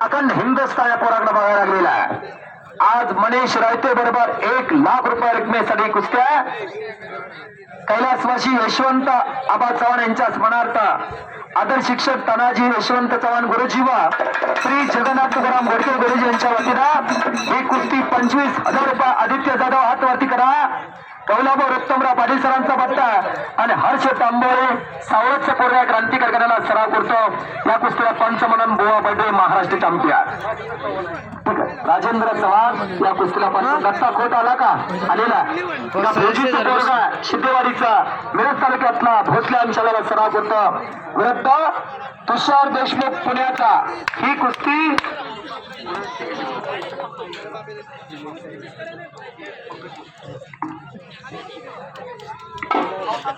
अखंड हिंदुस्थान या पोराकडे बघायला लागलेला आहे. आज मनीष रायते बरोबर एक लाख रुपये रकमेसाठी कुस्त्या. कैलासवासी यशवंत आबा चव्हाण यांच्या स्मरणार्थ आदर शिक्षक तानाजी यशवंत चव्हाण गुरुजीवा श्री जगन्नाथ तुकाराम गोडके गुरुजी यांच्या वतीनं ही कुस्ती पंचवीस हजार रुपये कौलाभाऊ उत्तमराव पाटील सरांचा पट्टा आणि हर्ष तांबोळे सावळच पोरगा क्रांतिकार करायला सराव करतो. या कुस्तीला पंच म्हणून बुवा बडे महाराष्ट्र चॅम्पियन. राजेंद्र चव्हाण या कुस्तीला पंच दत्ता खोट आला का? आलेला सिद्धेवाडीचा मिरज तालुक्यातला भोसले अंशाला सराव करतो. विरुद्ध तुषार देशमुख पुण्याचा. ही कुस्ती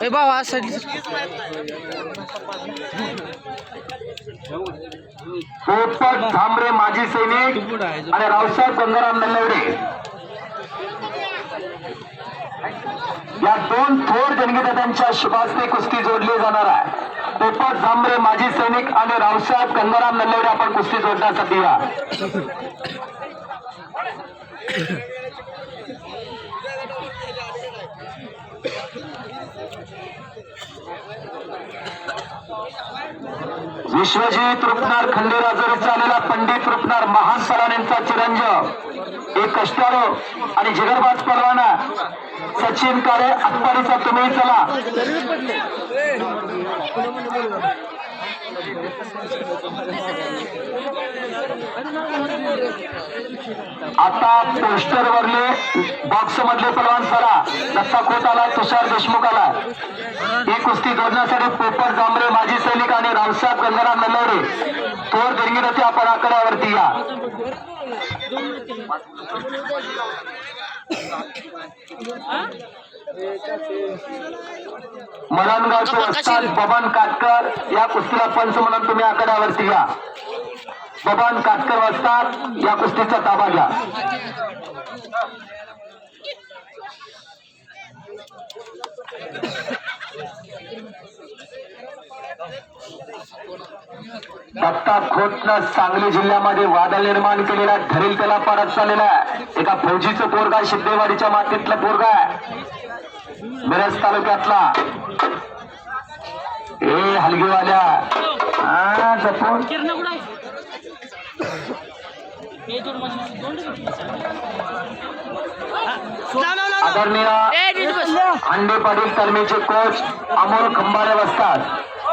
ए बाबा आज साईड पोपट थांबरे माजी सैनिक. आणि रावसाहेब गंगाराम नल्लवडे या दोन थोर जनगीतांच्या शुभास्ते कुस्ती जोडली जाणार आहे. पोपट झांबरे माजी सैनिक आणि रावसाहेब गंगाराम नल्लेवडे आपण कुस्ती जोडण्यासाठी या. विश्वजीत रुपनार खंडेराजवळचा आलेला पंडित रुपनार महान सलानेंचा एक कष्टारो आणि जिगरबाज परवाना. सचिन काळे अकबारीचा तुम्ही चला. आता पोस्टर वरले बॉक्स मधले पलवान सरा दत्ता खोत आलाय तुषार देशमुख आलाय. ही कुस्ती जोडण्यासाठी पोपर जांभरे माजी सैनिक आणि रावसाहेब गंगाराम नल्लवडे थोर दिरंगीरथी आपण आकड्यावरती या. मरणगावचे वस्ताद बबन काटकर या कुस्तीला पंच म्हणून तुम्ही आकड्यावरती घ्या बबन काटकर वस्ताद या कुस्तीचा ताबा घ्या. दत्ता खोटनं सांगली जिल्ह्यामध्ये वादळ निर्माण केलेला आहे. ठरेल त्याला परत चाललेला आहे. एका फौजीचं पोरगा आहे, सिद्धेवाडीच्या मातीतलं पोरगा आहे. मिरज तालुक्यातला. ए हलगीवाल्या. हा जपून. आदरणीय अंडे पाटील तालमीचे कोच अमोल खंबारे बसतात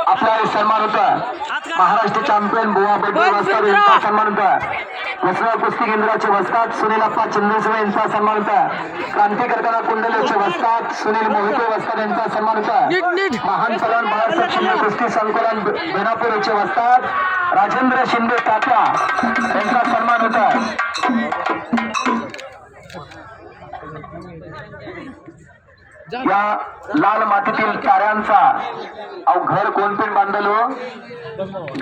आपला हे सन्मान होता. महाराष्ट्र चॅम्पियन बुवा वसतात यांचा सन्मान होता? वसरा कुस्ती केंद्राचे वसतात सुनील अप्पा चंद्रसुळे यांचा सन्मान होता. क्रांतिकर्त्यांना कुंडलेचे वसतात सुनील मोहिते वसतात यांचा सन्मान होता. महान सलाम बाळासाहेब शिंदे कुस्ती संकुलन बेनापूर याचे वसतात राजेंद्र शिंदे तात्या यांचा या लाल मातीतील चाऱ्यांचा अव घर कोण पण बांधलो हो?